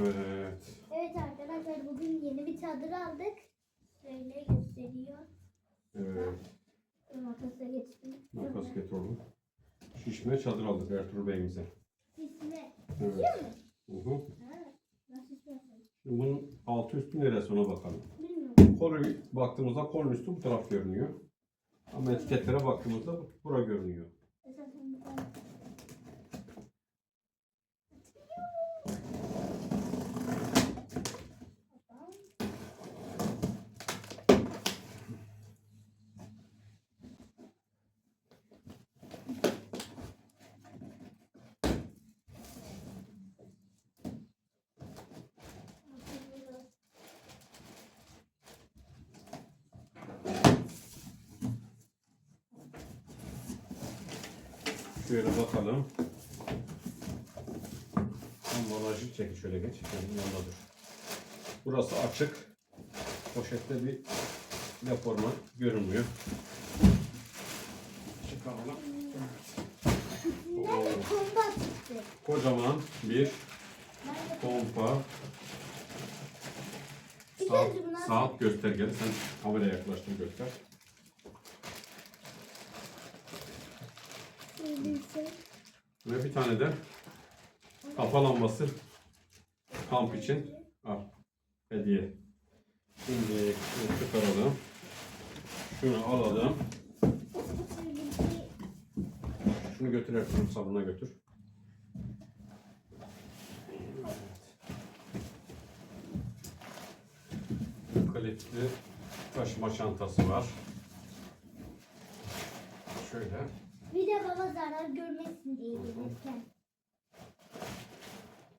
Evet. Evet arkadaşlar bugün yeni bir çadır aldık. Şöyle gösteriyor. Evet. Makasa geçtim. Makas getir oğlum. Şişme çadır aldık Ertuğrul Bey'imize. Sisme. Evet. Hı hı. Şimdi bunun altı üstü neresi ona bakalım. Bilmiyorum. Kolu baktığımızda kolun üstü bu taraf görünüyor. Ama etiketlere baktığımızda bura görünüyor. Esasen bir tane. Şöyle bakalım. Ambalajı çek şöyle geç. Benim dur. Burası açık. Poşette bir deforma görünmüyor. Çıkaralım. Çıktı. Kocaman bir pompa. Saat, saat göstergeli. Sen kameraya yaklaştır göster. Ve bir tane de kafa lambası kamp için al hediye. Şimdi şunu çıkaralım. Şunu alalım. Şunu götür Ertuğrul salona götür. Klipli taşıma çantası var. Şöyle. Bir de baba zarar görmesin diye gelirken.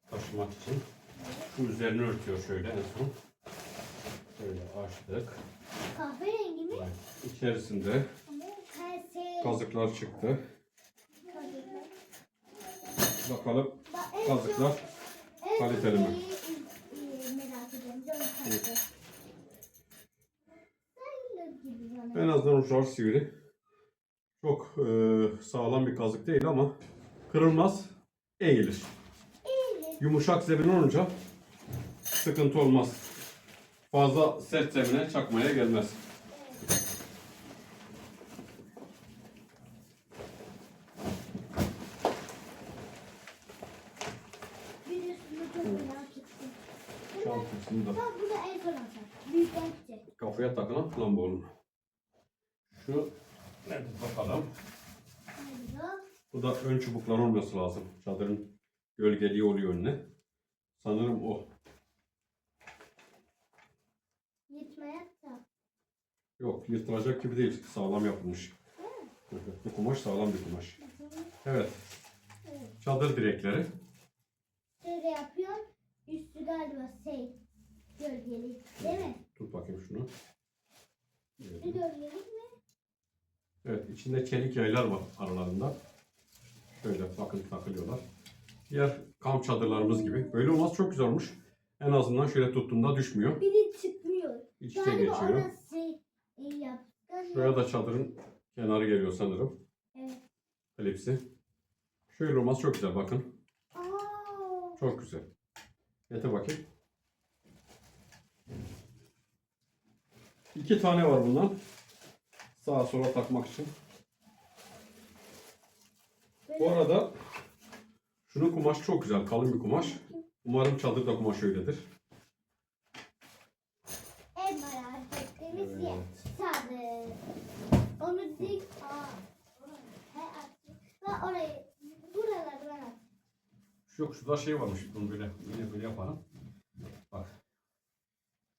taşımak için. Şu üzerini örtüyor şöyle en son. Şöyle açtık. Kahverengi mi? Evet. İçerisinde kazıklar çıktı. Kazıklar. Bakalım Bak, en kazıklar çok- en çok kaliteli mi? şeyi, e, Merak ediyorum. Dön kalite. Sayılır gibi bana. en azından uçlar sivri. Çok e, sağlam bir kazık değil ama kırılmaz, eğilir. Yumuşak zemin olunca sıkıntı olmaz. Fazla sert zemine çakmaya gelmez. Kafaya takılan lamba oğlum. Şu nerede bakalım. Bu da ön çubuklar olması lazım. Çadırın gölgeliği oluyor önüne. Sanırım o. Yetmeyek da. Yok yırtılacak gibi değil. Sağlam yapılmış. Bu kumaş sağlam bir kumaş. Evet. Evet. Çadır direkleri. Şöyle yapıyor. Üstü galiba şey. Gölgeli. Değil mi? Tut bakayım şunu. Üstü gölgeli mi? Evet içinde çelik yaylar var aralarında. Şöyle bakın takılıyorlar. Diğer kamp çadırlarımız gibi. Böyle olmaz çok güzel olmuş. En azından şöyle tuttuğunda düşmüyor. Biri çıkmıyor. İç içe Galiba geçiyor. orası şey e, yaptı. Şuraya da çadırın kenarı geliyor sanırım. Evet. Klipsi. Şöyle olmaz çok güzel bakın. Aa. Çok güzel. Getir bakayım. İki tane var bundan. Sağa sola takmak için. Bu arada şunun kumaş çok güzel. Kalın bir kumaş. Umarım çadır da kumaş öyledir. En merak ettiğimiz Evet. yer. Çadır. Onu dik. Ve orayı. Buraları ben yok şurada şey varmış. Bunu böyle böyle, böyle yapalım. Bak.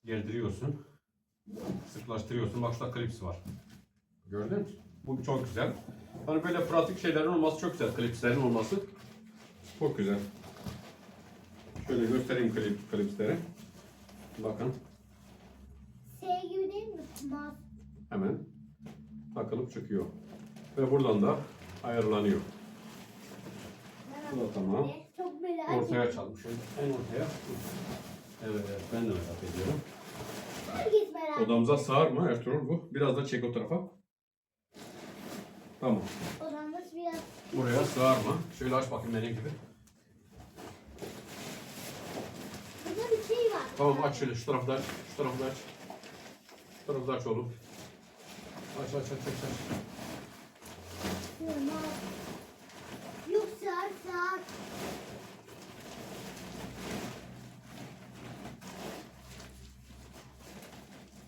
Gerdiriyorsun. Sıklaştırıyorsun. Bak şurada klips var. Gördün mü? Bu çok güzel. Hani böyle pratik şeylerin olması çok güzel. Klipslerin olması çok güzel. Şöyle göstereyim klip, klipsleri. Bakın Şey gibi değil mi? Mas. hemen takılıp çıkıyor. Ve buradan da ayarlanıyor. Bu da tamam. Çok merak Ortaya ediyorum. çalmış. Şöyle En ortaya. Evet, evet ben de merak ediyorum. Odamıza sığar mı Ertuğrul bu? Biraz da çek o tarafa. Tamam. Odamız biraz Buraya sığar mı? Şöyle aç bakayım benim gibi. Tamam aç şöyle şu tarafta aç. Şu tarafta aç. Şu tarafta aç oğlum. Aç aç aç aç aç. Yok saat saat.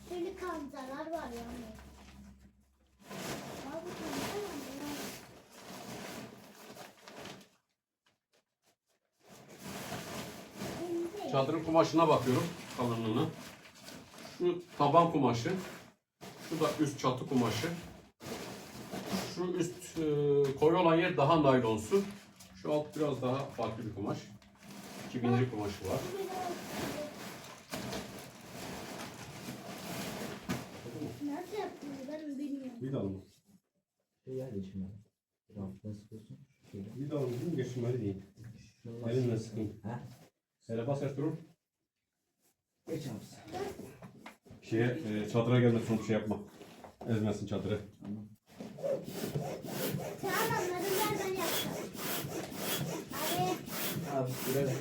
Şöyle kancalar var yani. Abi kanca var ya. Şimdi- Çadırın kumaşına bakıyorum kalınlığına. Şu taban kumaşı. Şu da üst çatı kumaşı. Şu üst e, koyu olan yer daha naylonsu. Şu alt biraz daha farklı bir kumaş. 2000'lik kumaşı var. Nasıl yaptınız ben bilmiyorum. Bir dalım. Şey yer geçmiyor. Rahatlıkla sıkıyorsun. Bir mi? Geçmeli değil. Elinle sık. sıkayım. He? Hele bas Ertuğrul. Geç abi. Şeye, e, çadıra gelmesin şey yapma. Ezmesin çadırı. Tamam. Tamam onları ver ben yapacağım. Abi Abi sürelim.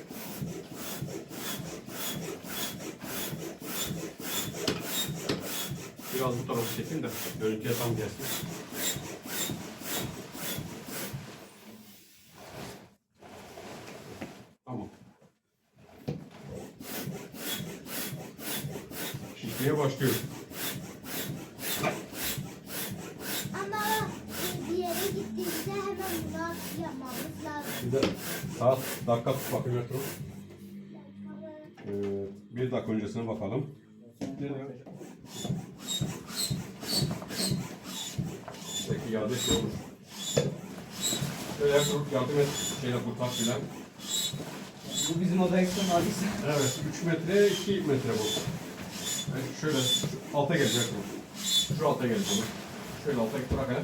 Biraz bu tarafı çekeyim de görüntüye tam gelsin. Tamam. Şişmeye başlıyor. ama bir yere gittiğimizde hemen bunu yapmamız lazım. Bir de saat bakayım Ertuğrul. Ee, bir dakika öncesine bakalım. Peki yardım şey olur. Şöyle Ertuğrul yardım et. Şeyle kurtar filan. Bu bizim odaya gitsen abisi. Evet 3 metre 2 metre bu. Evet, şöyle şu alta gelecek bu. Şu alta gelecek bu. Şöyle alta bırak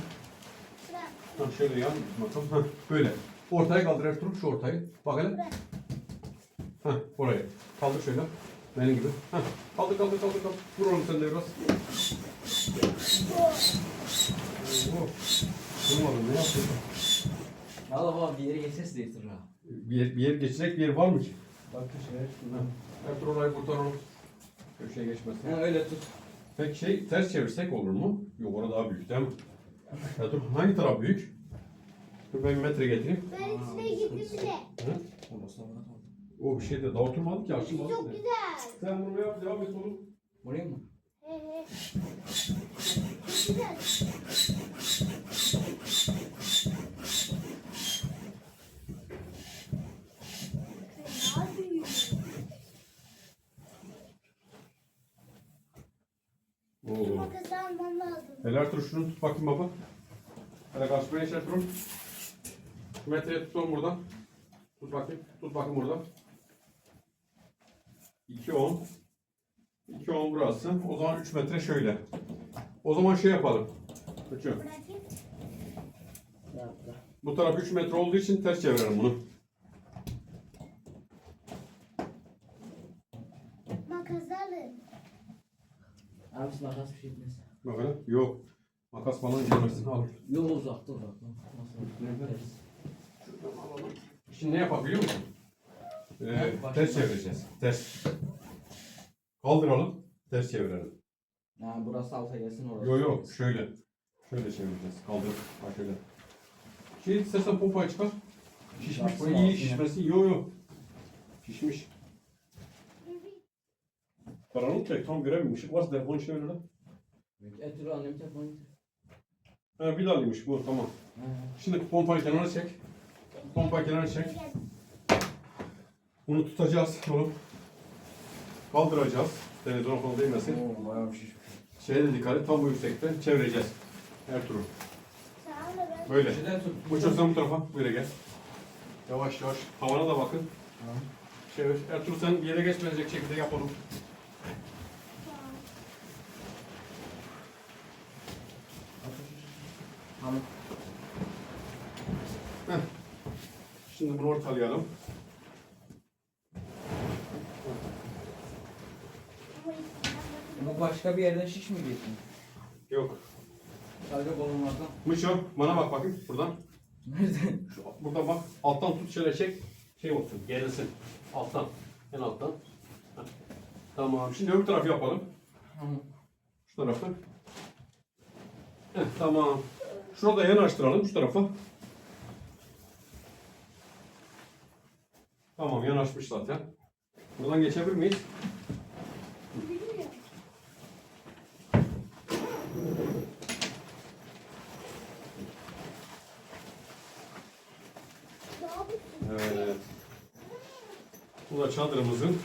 Ha, şöyle yan bakalım. Böyle. Ortaya kaldır Ertuğrul şu ortayı. Bak hele. Ha oraya. Kaldır şöyle. Benim gibi. Ha kaldır kaldır kaldır kaldır. Vur oğlum sen de biraz. Oo. Durmadın ne yapıyorsun? Valla baba bir yere geçerse değilsin ha. Bir yer, bir yer geçecek bir yer var mı ki? Bak köşeye. Ertuğrul orayı kurtar oğlum. Köşeye geçmesin. Ha öyle tut. Peki şey ters çevirsek olur mu? Yok orada daha büyük değil mi? Ya dur hangi taraf büyük? Dur ben bir metre getireyim. Ben içine gittim bile. O bir şey de daha oturmadık ya. Açılmadı çok güzel. Sen bunu yap devam et oğlum. Buraya mı? He he. Çok güzel. Oo. makası almam lazım. Hele Ertuğrul şunu tut bakayım baba. Hele karşıma geç Ertuğrul. Şu metreyi tut oğlum buradan. Tut bakayım. Tut bakayım buradan. 2 10. 2 10 burası. O zaman 3 metre şöyle. O zaman şey yapalım. Yaptı? Bu taraf 3 metre olduğu için ters çevirelim bunu. Makası alın. Abisi makas bir şey etmez. Bakalım. Yok. Makas falan gelmesin. Al. Yok uzakta uzakta. Nasıl? Nerede? Şimdi ne yapabiliyor musun? Ee, ters çevireceğiz. Ters. Kaldıralım. Ters çevirelim. Ha burası alta gelsin orası. Yok yok şöyle. Şöyle çevireceğiz. Kaldır. Bak şöyle. Şey istersen pompayı çıkar. Şişmiş. Yapsın iyi abi. şişmesin. Yok yok. Şişmiş. Karanlık çek. Tam göremiyorum. Işık varsa telefon ver lan. Etur annem telefonu. Ha bir dalıymış bu tamam. Şimdi pompayı kenara çek. Pompayı kenara çek. Bunu tutacağız oğlum. Kaldıracağız. Televizyon falan değmesin. Oo bayağı bir şiş. Şeye de dikkat et. Tam bu yüksekte çevireceğiz. Ol ben. Böyle. Bu sen bu tarafa. Böyle gel. Yavaş yavaş. Tavana da bakın. Tamam. Çevir. Ertuğrul sen bir yere geçmeyecek şekilde yapalım. Tamam. Şimdi bunu ortalayalım. Bu başka bir yerden şiş mi geçti? Yok. Sadece kolonlardan. Mışo bana bak bakayım buradan. Nereden? Şu, burada bak alttan tut şöyle çek. Şey olsun gerilsin. Alttan. En alttan. Heh. Tamam. Şimdi öbür tarafı yapalım. Şu tarafı. Heh, tamam. Şurada yanaştıralım şu tarafa. Tamam yanaşmış zaten. Buradan geçebilir miyiz? Evet. Bu da çadırımızın.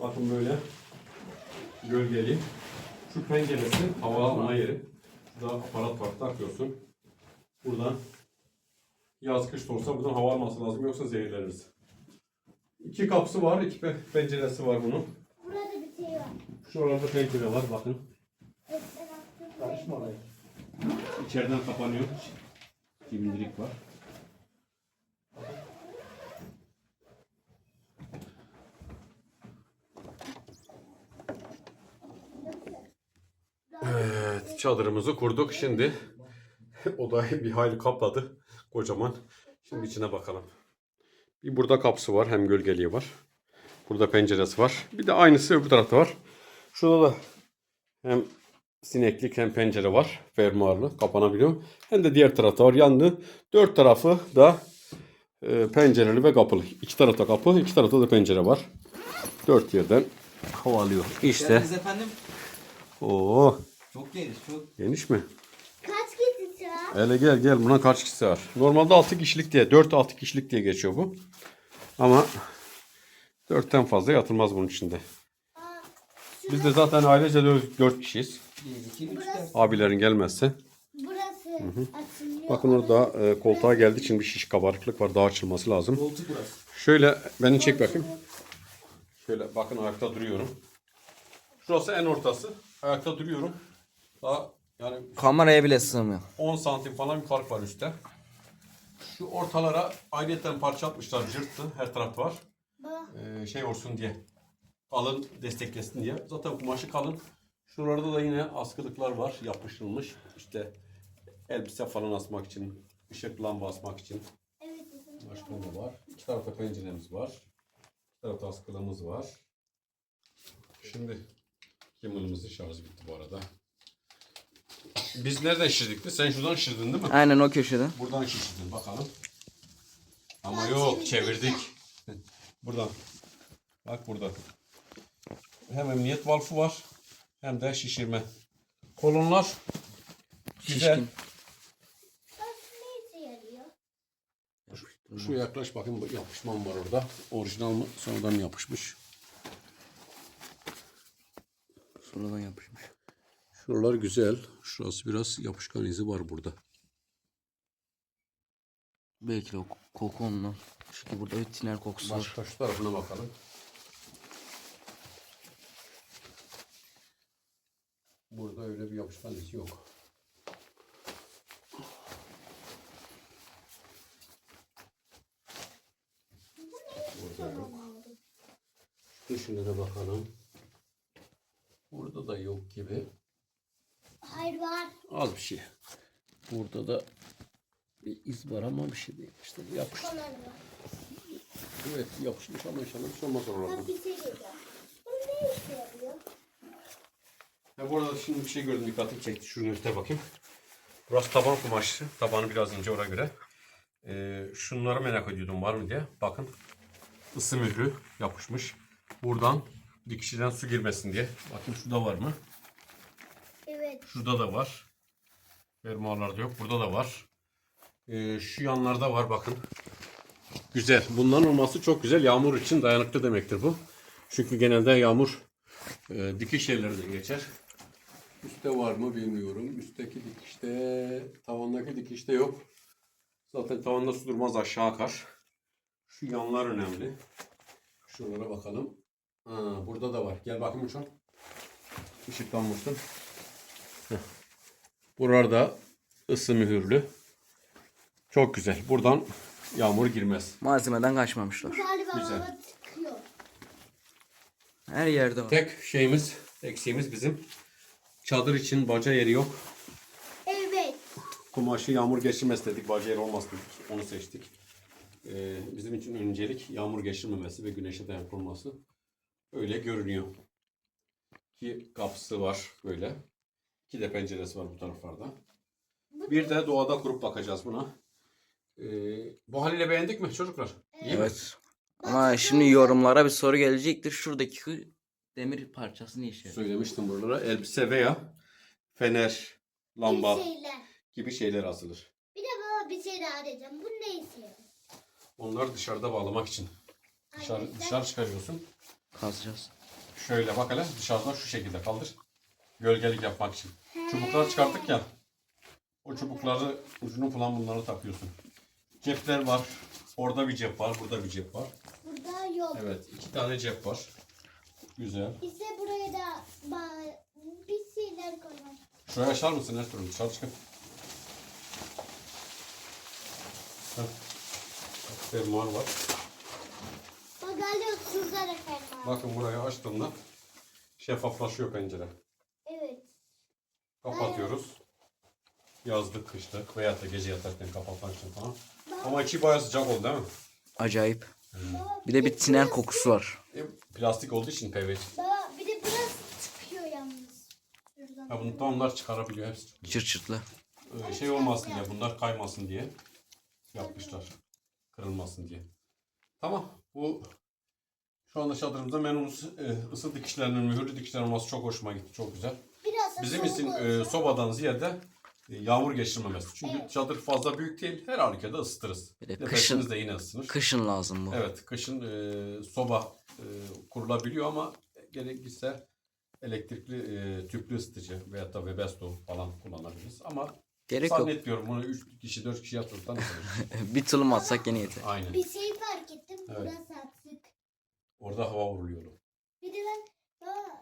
Bakın böyle gölgeli. Şu penceresi hava alma yeri. Burada aparat var takıyorsun. Buradan yaz kış da olsa buradan hava alması lazım yoksa zehirleniriz. İki kapısı var, iki pe- penceresi var bunun. Burada bir şey var. Şuralarda pencere var bakın. Evet, ben attım. Karışma oraya. İçeriden kapanıyor. Silindirik var. Evet, çadırımızı kurduk. Şimdi odayı bir hayli kapladı. Kocaman. Şimdi içine bakalım. Bir burada kapısı var. Hem gölgeliği var. Burada penceresi var. Bir de aynısı öbür tarafta var. Şurada da hem sineklik hem pencere var. Fermuarlı. Kapanabiliyor. Hem de diğer tarafta var. Yandı. Dört tarafı da e, pencereli ve kapılı. İki tarafta kapı, iki tarafta da pencere var. Dört yerden hava alıyor. İşte. Geldiniz efendim. Oo, Çok geniş, çok. geniş mi? Hele gel gel buna kaç kişi var? Normalde 6 kişilik diye 4-6 kişilik diye geçiyor bu. Ama 4'ten fazla yatılmaz bunun içinde. Biz de zaten ailece 4 kişiyiz. 1, 2, 3, 4. Abilerin gelmezse. burası açılıyor. Bakın orada e, koltuğa geldiği için bir şiş kabarıklık var. Daha açılması lazım. Koltuk burası. Şöyle beni çek bakayım. Şöyle bakın ayakta duruyorum. Şurası en ortası. Ayakta duruyorum. Daha yani Kameraya bile sığmıyor. 10 santim falan bir fark var üstte. Şu ortalara ayrıyeten parça atmışlar cırttı. Her tarafta var. Ee, şey olsun diye. Kalın desteklesin diye. Zaten kumaşı kalın. Şuralarda da yine askılıklar var yapıştırılmış. İşte elbise falan asmak için, ışık lamba asmak için. Başka ne var? İki tarafta penceremiz var. İki tarafta askılığımız var. Şimdi Kimmel'ımızın şarjı bitti bu arada. Biz nereden şişirdik? Sen şuradan şişirdin değil mi? Aynen o köşede. Buradan şişirdin bakalım. Ama yok çevirdik. Buradan. Bak burada. Hem emniyet valfı var hem de şişirme. Kolonlar güzel. Şişkin. Şu yaklaş bakayım bak, yapışma mı var orada? Orijinal mı? Sonradan mı yapışmış? Sonradan yapışmış. Şuralar güzel. Şurası biraz yapışkan izi var burada. Belki de o koku ondan. Çünkü burada bir tiner kokusu var. Başka şu tarafına bakalım. Burada öyle bir yapışkan izi yok. Burada yok. Dışına da bakalım. Burada da yok gibi. Hayır var. Az bir şey. Burada da bir iz var ama bir şey değil. İşte yapış. Kolay var. Evet yapışmış ama inşallah bir şey olmaz oralarda. Bir şey ne işe yarıyor? Ya bu arada şimdi bir şey gördüm dikkatimi çekti. Şunu üstte bakayım. Burası taban kumaşı. Tabanı biraz ince ona göre. Ee, şunları merak ediyordum var mı diye. Bakın ısı mührü yapışmış. Buradan dikişiden su girmesin diye. Bakayım şurada var mı? Şurada da var. Fermuarlarda yok. Burada da var. Ee, şu yanlarda var bakın. Güzel. Bunların olması çok güzel. Yağmur için dayanıklı demektir bu. Çünkü genelde yağmur e, dikiş yerlerinde geçer. Üstte var mı bilmiyorum. Üstteki dikişte, tavandaki dikişte yok. Zaten tavanda su durmaz aşağı akar. Şu yanlar önemli. Şuralara bakalım. Ha, burada da var. Gel bakayım uçan. Işıklanmışsın. Burada ısı mühürlü. Çok güzel. Buradan yağmur girmez. Malzemeden kaçmamışlar. Galiba Güzel. Her yerde var. Tek şeyimiz, eksiğimiz bizim çadır için baca yeri yok. Evet. Kumaşı yağmur geçirmez dedik. Baca yeri olmaz dedik. Onu seçtik. Ee, bizim için öncelik yağmur geçirmemesi ve güneşe dayanıklı olması. Öyle görünüyor. İki kapısı var böyle. İki de penceresi var bu taraflarda. Bir de doğada kurup bakacağız buna. Ee, bu haliyle beğendik mi çocuklar? İyi mi? Evet. Ama şimdi yorumlara bir soru gelecektir. Şuradaki demir parçası ne işe yarıyor? Söylemiştim buralara. Elbise veya fener, lamba Bir şeyler. gibi şeyler asılır. Bir de baba bir şey daha arayacağım. Bu ne istiyor? Onları dışarıda bağlamak için. Dışarı, dışarı çıkarıyorsun. Kazacağız. Şöyle bak hele dışarıdan şu şekilde kaldır. Gölgelik yapmak için. Çubuklar çıkarttık ya. O çubukları ucunu falan bunlara takıyorsun. Cepler var. Orada bir cep var. Burada bir cep var. Burada yok. Evet. iki tane cep var. Güzel. İşte buraya da ba- bir şeyler koymak. Şuraya açar mısın Ertuğrul? Dışarı çıkın. Heh. Fermuar var. Bak galiba şurada da fermuar. Bakın burayı açtığımda şeffaflaşıyor pencere. Kapatıyoruz. Yazlık, kışlık veya da gece yatarken kapatmak için falan. Ama içi bayağı sıcak oldu değil mi? Acayip. Baba, Bir de bir tiner kokusu var. E, plastik olduğu için PVC. Baba bir de biraz çıkıyor yalnız. Şuradan. Ha, bunu da onlar çıkarabiliyor hepsi. çıkıyor. Çırt çırtlı. Ee, şey olmasın diye, bunlar kaymasın diye yapmışlar. Kırılmasın diye. Tamam. Bu şu anda çadırımızda menümüz e, ısı dikişlerinin, mühürlü dikişler olması çok hoşuma gitti. Çok güzel. Bizim için e, sobadan ziyade e, yağmur geçirmemesi. Çünkü çadır fazla büyük değil. Her halükarda ısıtırız. Bir de Nefesimiz kışın- de yine ısınır. Kışın lazım bu. Evet, kışın e, soba e, kurulabiliyor ama gerekirse elektrikli e, tüplü ısıtıcı veyahut da Webesto falan kullanabiliriz. Ama Gerek yok. zannetmiyorum bunu 3 kişi 4 kişi ısınır. bir tulum atsak gene yeter. Aynen. Bir şey fark ettim. Evet. Burası atsık. Orada hava vuruluyor. Bir de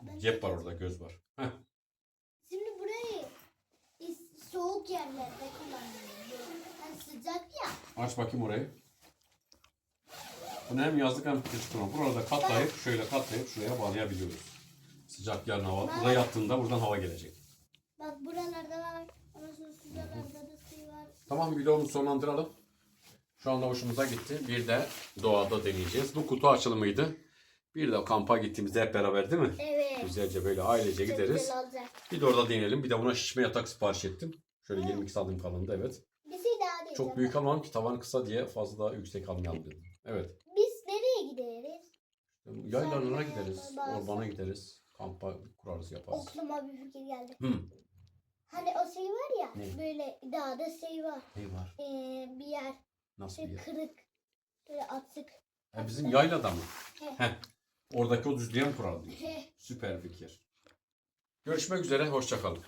ben Cep var orada, göz var. Heh. Şimdi burayı soğuk yerlerde kullanıyorum. Hani sıcak ya. Aç bakayım orayı. Bunu hem yazlık hem kışlık kullan. Burada katlayıp şöyle katlayıp şuraya bağlayabiliyoruz. Sıcak yarın hava. Burada yattığında buradan hava gelecek. Bak buralarda var. Sonra şuralarda da var. Tamam videomuzu sonlandıralım. Şu anda hoşumuza gitti. Bir de doğada deneyeceğiz. Bu kutu açılımıydı. Bir de kampa gittiğimizde hep beraber değil mi? Evet. Güzelce böyle ailece Çok gideriz. güzel olacak. Bir de orada deneyelim. Bir de buna şişme yatak sipariş ettim. Şöyle 22 santim kalındı evet. Bir şey daha diyeceğim. Çok büyük almam ki tavan kısa diye fazla yüksek almayalım dedim. Evet. Biz nereye gideriz? Yaylalarına gideriz. Bağırsak. Orbana gideriz. Kampa kurarız yaparız. Aklıma bir fikir geldi. Hı. Hani o şey var ya Ne? böyle dağda şey var. Ne var? Ee, bir yer Nasıl bir şey yer? kırık. Böyle atık. Ha, bizim yaylada mı? He. Heh. Oradaki o düzlüğe mi kuralım? Süper fikir. Görüşmek üzere. Hoşçakalın.